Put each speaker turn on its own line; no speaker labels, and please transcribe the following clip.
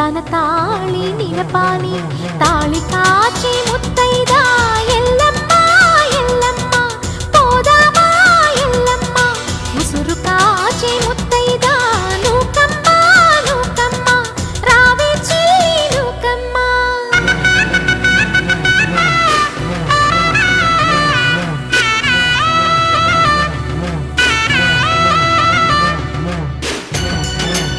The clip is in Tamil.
தன தாளி நினப்பானி தாளி காட்சி